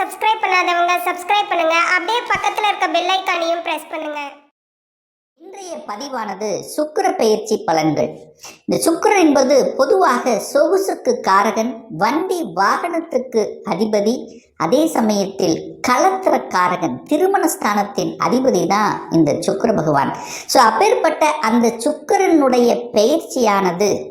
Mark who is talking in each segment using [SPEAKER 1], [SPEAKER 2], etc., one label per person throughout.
[SPEAKER 1] Subscribe பண்ணாதவங்க subscribe பண்ணுங்க. அப்படியே பக்கத்துல இருக்க பெல் ஐக்கானையும் பிரஸ் பண்ணுங்க.
[SPEAKER 2] இன்றைய பதிவானது சுக்கிர பயிற்சி பலன்கள். இந்த சுக்கிரன் என்பது பொதுவாக சொகுசுக்கு காரகன் வண்டி வாகனத்துக்கு அதிபதி அதே சமயத்தில் கலத்திர காரகன் திருமண ஸ்தானத்தின் அதிபதி தான் இந்த சுக்கர பகவான். ஸோ அப்பேற்பட்ட அந்த சுக்கிரனுடைய பயிற்சியானது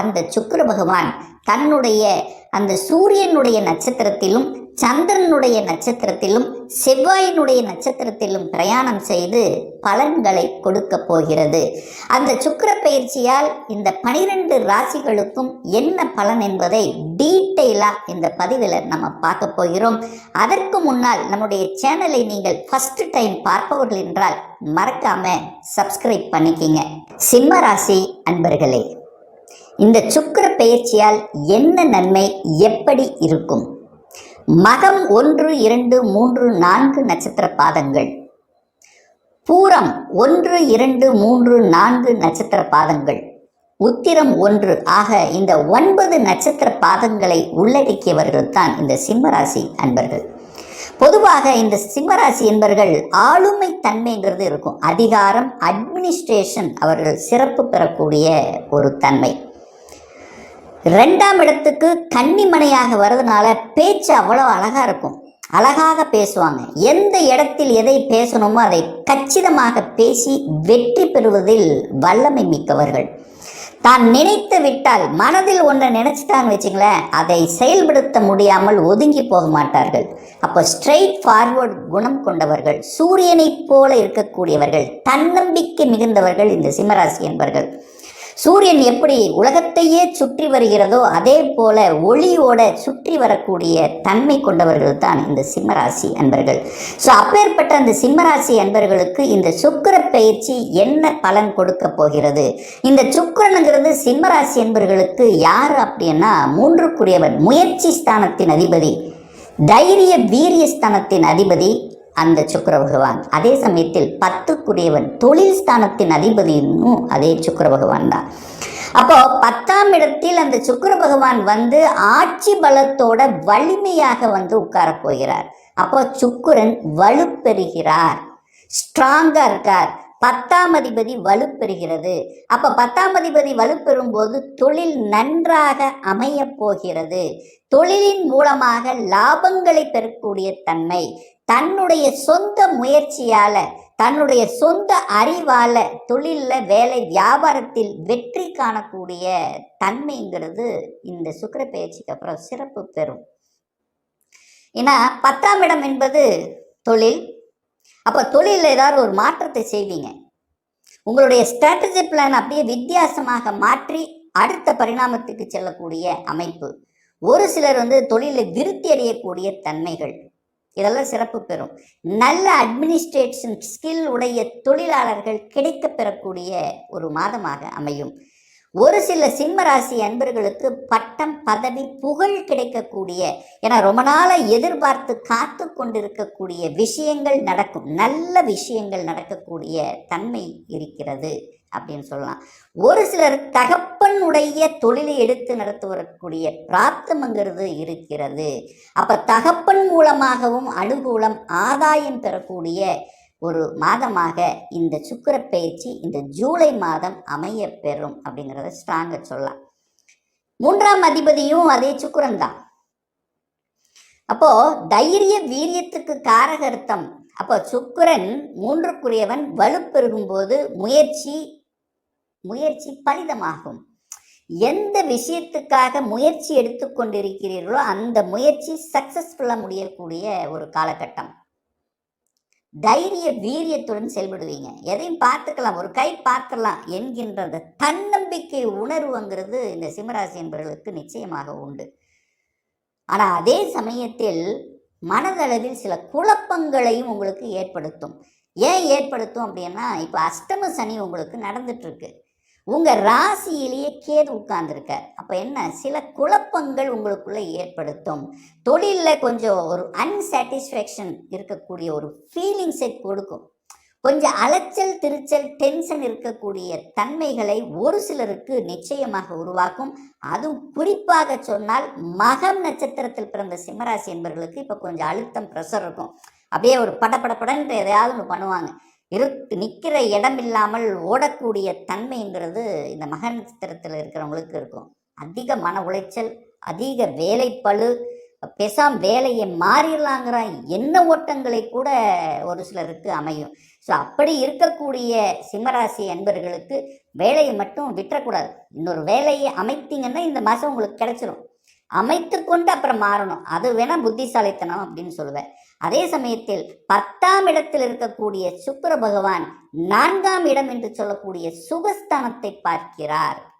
[SPEAKER 2] அந்த சுக்கர பகவான் தன்னுடைய அந்த சூரியனுடைய நட்சத்திரத்திலும் சந்திரனுடைய நட்சத்திரத்திலும் செவ்வாயினுடைய நட்சத்திரத்திலும் பிரயாணம் செய்து பலன்களை கொடுக்க போகிறது. அந்த சுக்கிர பயிற்சியால் இந்த பனிரெண்டு ராசிகளுக்கும் என்ன பலன் என்பதை டீட்டெயிலாக இந்த பதிவில் நம்ம பார்க்க போகிறோம். அதற்கு முன்னால் நம்முடைய சேனலை நீங்கள் ஃபர்ஸ்ட் டைம் பார்ப்பவர்கள் என்றால் மறக்காம சப்ஸ்கிரைப் பண்ணிக்கிங்க. சிம்ம ராசி அன்பர்களே இந்த சுக்கிர பெயர்ச்சியால் என்ன நன்மை எப்படி இருக்கும்? மகம் ஒன்று இரண்டு மூன்று நான்கு நட்சத்திர பாதங்கள். பூரம் ஒன்று இரண்டு மூன்று நான்கு நட்சத்திர பாதங்கள். உத்திரம் ஒன்று ஆக இந்த ஒன்பது நட்சத்திர பாதங்களை உள்ளடக்கியவர்கள் தான் இந்த சிம்மராசி அன்பர்கள். பொதுவாக இந்த சிம்மராசி என்பர்கள் ஆளுமை தன்மைங்கிறது இருக்கும். அதிகாரம் அட்மினிஸ்ட்ரேஷன் அவர்கள் சிறப்பு பெறக்கூடிய ஒரு தன்மை. ரெண்டாம் இடத்துக்கு கன்னிமனையாக வர்றதுனால பேச்சு அவ்வளோ அழகாக இருக்கும். அழகாக பேசுவாங்க. எந்த இடத்தில் எதை பேசணுமோ அதை கச்சிதமாக பேசி வெற்றி பெறுவதில் வல்லமை மிக்கவர்கள். தான் நினைத்து விட்டால் மனதில் ஒன்றை நினைச்சிட்டான்னு வச்சுங்களேன் அதை செயல்படுத்த முடியாமல் ஒதுங்கி போக மாட்டார்கள். அப்போ ஸ்ட்ரெயிட் ஃபார்வர்ட் குணம் கொண்டவர்கள் சூரியனைப் போல இருக்கக்கூடியவர்கள் தன்னம்பிக்கை மிகுந்தவர்கள் இந்த சிம்மராசி என்பர்கள். சூரியன் எப்படி உலகத்தையே சுற்றி வருகிறதோ அதே போல ஒளியோட சுற்றி வரக்கூடிய தன்மை கொண்டவர்கள் தான் இந்த சிம்மராசி அன்பர்கள். ஸோ அப்பேற்பட்ட அந்த சிம்மராசி அன்பர்களுக்கு இந்த சுக்கிர பயிற்சி என்ன பலன் கொடுக்க போகிறது? இந்த சுக்கரனுங்கிறது சிம்மராசி அன்பர்களுக்கு யார் அப்படின்னா மூன்றுக்குரியவன் முயற்சி ஸ்தானத்தின் அதிபதி தைரிய வீரிய ஸ்தானத்தின் அதிபதி அந்த சுக்கர பகவான் அதே சமயத்தில் பத்துக்குரியவன் தொழில் ஸ்தானத்தின் அதிபதியும் அதே சுக்கிர பகவான் தான். அப்போ பத்தாம் இடத்தில் அந்த சுக்கர பகவான் வந்து ஆட்சி பலத்தோட வலிமையாக வந்து உட்கார போகிறார். அப்போ சுக்குரன் வலுப்பெறுகிறார். ஸ்ட்ராங்காக இருக்கார். பத்தாம் அதிபதி வலுப்பெறுகிறது. அப்போ பத்தாம் அதிபதி வலுப்பெறும் போது தொழில் நன்றாக அமைய போகிறது. தொழிலின் மூலமாக லாபங்களை பெறக்கூடிய தன்மை தன்னுடைய சொந்த முயற்சியால தன்னுடைய சொந்த அறிவால தொழிலில் வேலை வியாபாரத்தில் வெற்றி காணக்கூடிய தன்மைங்கிறது இந்த சுக்கிர பயிற்சிக்கு அப்புறம் சிறப்பு பெறும். ஏன்னா பத்தாம் இடம் என்பது தொழில். அப்போ தொழிலில் ஏதாவது ஒரு மாற்றத்தை செய்வீங்க. உங்களுடைய ஸ்ட்ராட்டஜி பிளான் அப்படியே வித்தியாசமாக மாற்றி அடுத்த பரிணாமத்துக்கு செல்லக்கூடிய அமைப்பு. ஒரு சிலர் வந்து தொழிலில் விருத்தி அடையக்கூடிய தன்மைகள். இதெல்லாம் சிறப்பு பெறும். நல்ல அட்மினிஸ்ட்ரேஷன் ஸ்கில் உடைய தொழிலாளர்கள் கிடைக்கப் பெறக்கூடிய ஒரு மாதமாக அமையும். ஒரு சில சிம்ம ராசி அன்பர்களுக்கு பட்டம் பதவி புகழ் கிடைக்கக்கூடிய ஏன்னா ரொம்ப நாளாக எதிர்பார்த்து காத்து கொண்டிருக்கக்கூடிய விஷயங்கள் நடக்கும். நல்ல விஷயங்கள் நடக்கக்கூடிய தன்மை இருக்கிறது அப்படின்னு சொல்லலாம். ஒரு சிலர் தகப்பனுடைய தொழிலை எடுத்து நடத்துவதற்குரிய பிராப்தம்ங்கிறது இருக்கிறது. அப்ப தகப்பன் மூலமாகவும் அனுகூலம் ஆதாயம் பெறக்கூடிய ஒரு மாதமாக இந்த சுக்கிர பயிற்சி இந்த ஜூலை மாதம் அமைய பெறும் அப்படிங்கிறத ஸ்ட்ராங்க சொல்லலாம். மூன்றாம் அதிபதியும் அதே சுக்கிரன் தான். அப்போ தைரிய வீரியத்துக்கு காரகர்த்தம். அப்போ சுக்கிரன் மூன்றுக்குரியவன் வலுப்பெருகும் போது முயற்சி முயற்சி பலிதமாகும். எந்த விஷயத்துக்காக முயற்சி எடுத்துக்கொண்டிருக்கிறீர்களோ அந்த முயற்சி சக்சஸ்ஃபுல்லாக முடியக்கூடிய ஒரு காலகட்டம். தைரிய வீரியத்துடன் செயல்படுவீங்க. எதையும் பார்த்துக்கலாம். ஒரு கை பார்க்கலாம் என்கின்ற அந்த தன்னம்பிக்கை உணர்வுங்கிறது இந்த சிம்மராசி என்பவர்களுக்கு நிச்சயமாக உண்டு. ஆனால் அதே சமயத்தில் மனதளவில் சில குழப்பங்களையும் உங்களுக்கு ஏற்படுத்தும். ஏன் ஏற்படுத்தும் அப்படின்னா இப்போ அஷ்டம சனி உங்களுக்கு நடந்துட்டு உங்கள் ராசியிலேயே கேது உட்கார்ந்துருக்கார். அப்போ என்ன? சில குழப்பங்கள் உங்களுக்குள்ளே ஏற்படுத்தும். தொழிலில் கொஞ்சம் ஒரு அன்சாட்டிஸ்ஃபேக்ஷன் இருக்கக்கூடிய ஒரு ஃபீலிங்ஸை கொடுக்கும். கொஞ்சம் அலைச்சல் திருச்சல் டென்ஷன் இருக்கக்கூடிய தன்மைகளை ஒரு சிலருக்கு நிச்சயமாக உருவாக்கும். அதுவும் குறிப்பாக சொன்னால் மகம் நட்சத்திரத்தில் பிறந்த சிம்மராசி என்பவர்களுக்கு இப்போ கொஞ்சம் அழுத்தம் ப்ரெஷர் இருக்கும். அப்படியே ஒரு படபடபடன்ற எதையாவது ஒன்று பண்ணுவாங்க. இரு நிற்கிற இடம் இல்லாமல் ஓடக்கூடிய தன்மைங்கிறது இந்த மக நட்சத்திரத்தில் இருக்கிறவங்களுக்கு இருக்கும். அதிக மன உளைச்சல் அதிக வேலைப்பழு பேசாம வேலையை மாறிடலாங்கிற எண்ண ஓட்டங்களை கூட ஒரு சிலருக்கு அமையும். ஸோ அப்படி இருக்கக்கூடிய சிம்மராசி அன்பர்களுக்கு வேலையை மட்டும் விட்டுறக்கூடாது. இன்னொரு வேலையை அமைத்தீங்கன்னா இந்த மாதம் உங்களுக்கு கிடைச்சிரும். அமைத்து கொண்டு அப்புறம் மாறணும். அது வேணால் புத்திசாலித்தனம் அப்படின்னு சொல்லுவேன். அதே சமயத்தில் பத்தாம் இடத்தில் இருக்கக்கூடிய சுக்கர பகவான் நான்காம் இடம் என்று சொல்லக்கூடிய சுகஸ்தானத்தை பார்க்கிறார்.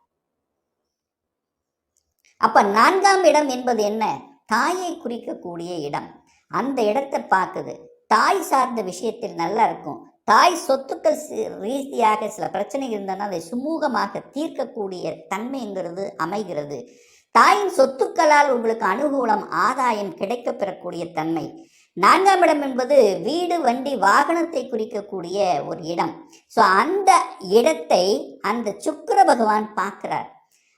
[SPEAKER 2] அப்ப நான்காம் இடம் என்பது என்ன? தாயை குறிக்கக்கூடிய இடம். அந்த இடத்தை பார்க்குது. தாய் சார்ந்த விஷயத்தில் நல்லா இருக்கும். தாய் சொத்துக்கள் ரீதியாக சில பிரச்சனை இருந்ததுன்னா அதை சுமூகமாக தீர்க்கக்கூடிய தன்மைங்கிறது அமைகிறது. தாயின் சொத்துக்களால் உங்களுக்கு அனுகூலம் ஆதாயம் கிடைக்கப்பெறக்கூடிய தன்மை. நான்காம் இடம் என்பது வீடு வண்டி வாகனத்தை குறிக்கக்கூடிய ஒரு இடம். ஸோ அந்த இடத்தை அந்த சுக்கர பகவான் பார்க்கிறார்.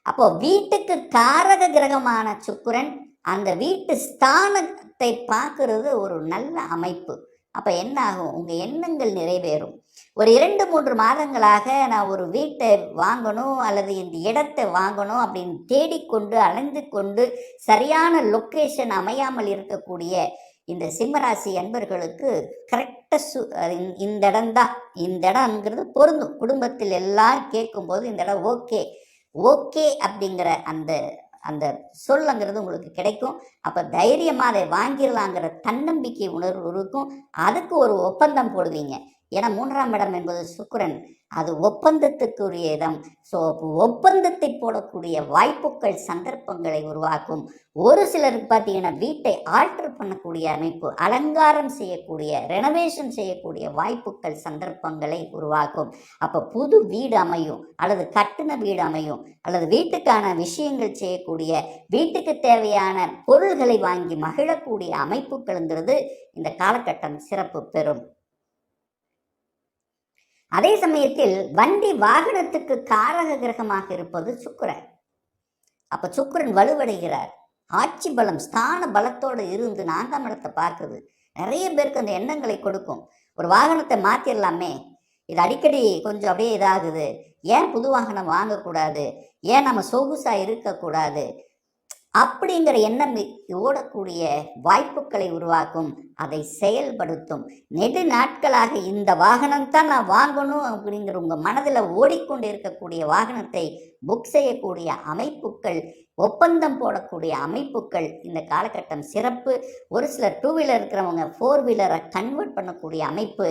[SPEAKER 2] அப்போ வீட்டுக்கு காரக கிரகமான சுக்கரன் அந்த வீட்டு ஸ்தானத்தை பார்க்கறது ஒரு நல்ல அமைப்பு. அப்போ என்ன ஆகும் உங்கள் எண்ணங்கள் நிறைவேறும். ஒரு இரண்டு மூன்று மாதங்களாக நான் ஒரு வீட்டை வாங்கணும் அல்லது இந்த இடத்தை வாங்கணும் அப்படின்னு தேடிக்கொண்டு அலைந்து கொண்டு சரியான லொக்கேஷன் அமையாமல் இருக்கக்கூடிய இந்த சிம்மராசி அன்பர்களுக்கு கரெக்டாக சு இந்த- இடம் தான். இந்த இடம்ங்கிறது பொருந்தும். குடும்பத்தில் எல்லாரும் கேட்கும்போது இந்த இடம் ஓகே ஓகே அப்படிங்கிற அந்த அந்த சொல்லுங்கிறது உங்களுக்கு கிடைக்கும். அப்போ தைரியமாக அதை வாங்கிடலாங்கிற தன்னம்பிக்கை உணர்வு இருக்கும். அதுக்கு ஒரு ஒப்பந்தம் போடுவீங்க. ஏன்னா மூன்றாம் இடம் என்பது சுக்கரன். அது ஒப்பந்தத்துக்குரிய இடம். ஸோ ஒப்பந்தத்தை போடக்கூடிய வாய்ப்புகள் சந்தர்ப்பங்களை உருவாக்கும். ஒரு சிலருக்கு பார்த்தீங்கன்னா வீட்டை ஆல்டர் பண்ணக்கூடிய அமைப்பு அலங்காரம் செய்யக்கூடிய ரெனோவேஷன் செய்யக்கூடிய வாய்ப்புகள் சந்தர்ப்பங்களை உருவாக்கும். அப்போ புது வீடு அமையும் அல்லது கட்டின வீடு அமையும் அல்லது வீட்டுக்கான விஷயங்கள் செய்யக்கூடிய வீட்டுக்கு தேவையான பொருள்களை வாங்கி மகிழக்கூடிய அமைப்புகள்ங்கிறது இந்த காலகட்டம் சிறப்பு பெறும். அதே சமயத்தில் வண்டி வாகனத்துக்கு காரக கிரகமாக இருப்பது சுக்கரன். அப்ப சுக்கரன் வலுவடைகிறார். ஆட்சி பலம் ஸ்தான பலத்தோடு இருந்து நான்காம் இடத்தை பார்க்குது. நிறைய பேருக்கு அந்த எண்ணங்களை கொடுக்கும். ஒரு வாகனத்தை மாற்றிடலாமே இது அடிக்கடி கொஞ்சம் அப்படியே இதாகுது. ஏன் புது வாகனம் வாங்கக்கூடாது? ஏன் நம்ம சொகுசாக இருக்கக்கூடாது? அப்படிங்கிற எண்ணம் ஓடக்கூடிய வாய்ப்புகளை உருவாக்கும் அதை செயல்படுத்தும். நெடு நாட்களாக இந்த வாகனம் தான் நான் வாங்கணும் அப்படிங்கிற உங்கள் மனதில் ஓடிக்கொண்டு இருக்கக்கூடிய வாகனத்தை புக் செய்யக்கூடிய அமைப்புகள் ஒப்பந்தம் போடக்கூடிய அமைப்புகள் இந்த காலகட்டம் சிறப்பு. ஒரு சிலர் டூ வீலர் இருக்கிறவங்க ஃபோர் வீலரை கன்வெர்ட் பண்ணக்கூடிய அமைப்பு.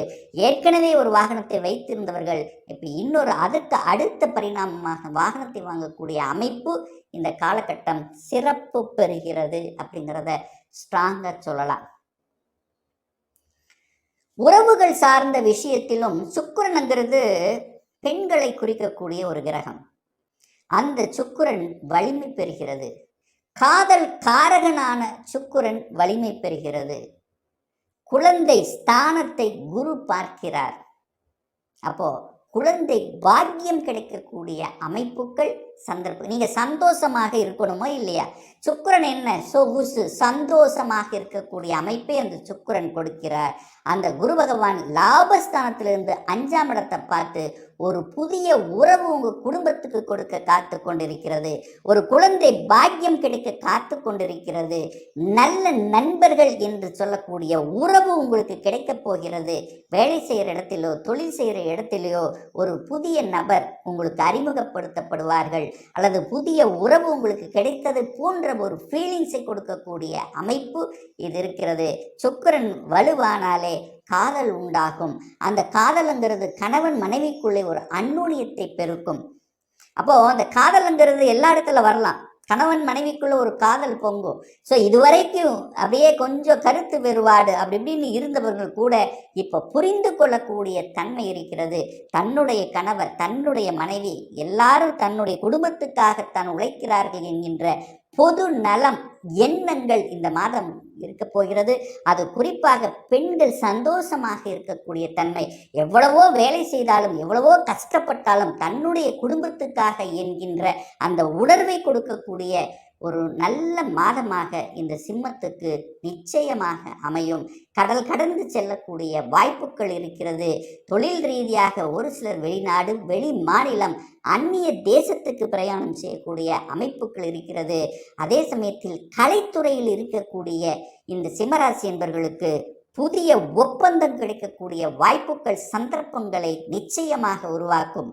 [SPEAKER 2] ஏற்கனவே ஒரு வாகனத்தை வைத்திருந்தவர்கள் இப்போ இன்னொரு அதுக்கு அடுத்த பரிணாமமாக வாகனத்தை வாங்கக்கூடிய அமைப்பு இந்த காலகட்டம் சிறப்பு பெறுகிறது அப்படிங்கிறத ஸ்ட்ராங்காக சொல்லலாம். உறவுகள் சார்ந்த விஷயத்திலும் சுக்கிரனுங்கிறது பெண்களை குறிக்கக்கூடிய ஒரு கிரகம். அந்த சுக்குரன் வலிமை பெறுகிறது. காதல் காரகனான சுக்குரன் வலிமை பெறுகிறது. குழந்தை ஸ்தானத்தை குரு பார்க்கிறார். அப்போ குழந்தை பாக்கியம் கிடைக்கக்கூடிய அமைப்புகள் சந்தர்ப்பம் நீங்கள் சந்தோஷமாக இருக்கணுமோ இல்லையா? சுக்கிரன் என்ன? சொகுசு சந்தோஷமாக இருக்கக்கூடிய அமைப்பை அந்த சுக்கிரன் கொடுக்கிறார். அந்த குரு பகவான் லாபஸ்தானத்திலிருந்து அஞ்சாம் இடத்தை பார்த்து ஒரு புதிய உறவு உங்கள் குடும்பத்துக்கு கொடுக்க காத்து கொண்டிருக்கிறது. ஒரு குழந்தை பாக்கியம் கிடைக்க காத்து கொண்டிருக்கிறது. நல்ல நண்பர்கள் என்று சொல்லக்கூடிய உறவு உங்களுக்கு கிடைக்கப் போகிறது. வேலை செய்கிற இடத்திலோ தொழில் செய்கிற இடத்திலேயோ ஒரு புதிய நபர் உங்களுக்கு அறிமுகப்படுத்தப்படுவார்கள். அல்லது புதிய உறவு உங்களுக்கு கிடைத்தது போன்ற ஒரு ஃபீலிங்ஸை கொடுக்கக்கூடிய அமைப்பு இது இருக்கிறது. சுக்கிரன் வலுவானாலே காதல் உண்டாகும். அந்த காதலுங்கிறது கணவன் மனைவிக்குள்ளே ஒரு அந்நூனியத்தை பெருக்கும். அப்போ அந்த காதலுங்கிறது எல்லா இடத்துல வரலாம். கணவன் மனைவிக்குள்ள ஒரு காதல் பொங்கும். ஸோ இதுவரைக்கும் அப்படியே கொஞ்சம் கருத்து வேறுபாடு அப்படி இப்படின்னு இருந்தவர்கள் கூட இப்போ புரிந்து கொள்ளக்கூடிய தன்மை இருக்கிறது. தன்னுடைய கணவர் தன்னுடைய மனைவி எல்லாரும் தன்னுடைய குடும்பத்துக்காகத்தான் உழைக்கிறார்கள் என்கின்ற பொது நலம் எண்ணங்கள் இந்த மாதம் இருக்க போகிறது. அது குறிப்பாக பெண்கள் சந்தோஷமாக இருக்கக்கூடிய தன்மை. எவ்வளவோ வேலை செய்தாலும் எவ்வளவோ கஷ்டப்பட்டாலும் தன்னுடைய குடும்பத்துக்காக என்கின்ற அந்த உணர்வை கொடுக்கக்கூடிய ஒரு நல்ல மாதமாக இந்த சிம்மத்துக்கு நிச்சயமாக அமையும். கடல் கடந்து செல்லக்கூடிய வாய்ப்புகள் இருக்கிறது. தொழில் ரீதியாக ஒரு சிலர் வெளிநாடு வெளி மாநிலம் அந்நிய தேசத்துக்கு பிரயாணம் செய்யக்கூடிய அமைப்புகள் இருக்கிறது. அதே சமயத்தில் கலைத்துறையில் இருக்கக்கூடிய இந்த சிம்மராசி என்பவர்களுக்கு புதிய ஒப்பந்தம் கிடைக்கக்கூடிய வாய்ப்புகள் சந்தர்ப்பங்களை நிச்சயமாக உருவாக்கும்.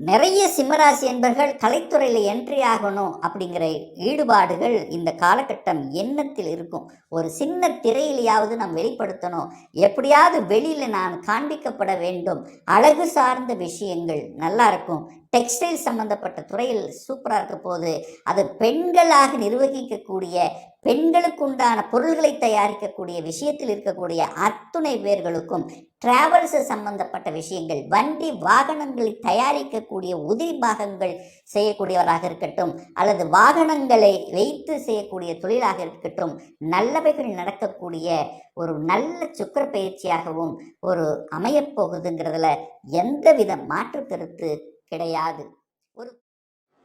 [SPEAKER 2] நிறைய சிம்மராசி என்பர்கள் கலைத்துறையில் என்ட்ரி ஆகணும் அப்படிங்கிற ஈடுபாடுகள் இந்த காலகட்டம் எண்ணத்தில் இருக்கும். ஒரு சின்ன திரையிலையாவது நாம் வெளிப்படுத்தணும். எப்படியாவது வெளியில் நான் காண்பிக்கப்பட வேண்டும். அழகு சார்ந்த விஷயங்கள் நல்லா இருக்கும். டெக்ஸ்டைல் சம்பந்தப்பட்ட துறையில் சூப்பராக இருக்க போது அது பெண்களாக நிர்வகிக்கக்கூடிய பெண்களுக்கு உண்டான பொருள்களை தயாரிக்கக்கூடிய விஷயத்தில் இருக்கக்கூடிய அத்துணை பேர்களுக்கும் டிராவல்ஸ் சம்பந்தப்பட்ட விஷயங்கள் வண்டி வாகனங்களை தயாரிக்கக்கூடிய உதிரி பாகங்கள் செய்யக்கூடியவராக இருக்கட்டும் அல்லது வாகனங்களை வைத்து செய்யக்கூடிய தொழிலாக இருக்கட்டும் நல்லவைகள் நடக்கக்கூடிய ஒரு நல்ல சுக்கர பயிற்சியாகவும் ஒரு அமையப் போகுதுங்கிறதுல எந்தவித மாற்று கருத்து கிடையாது.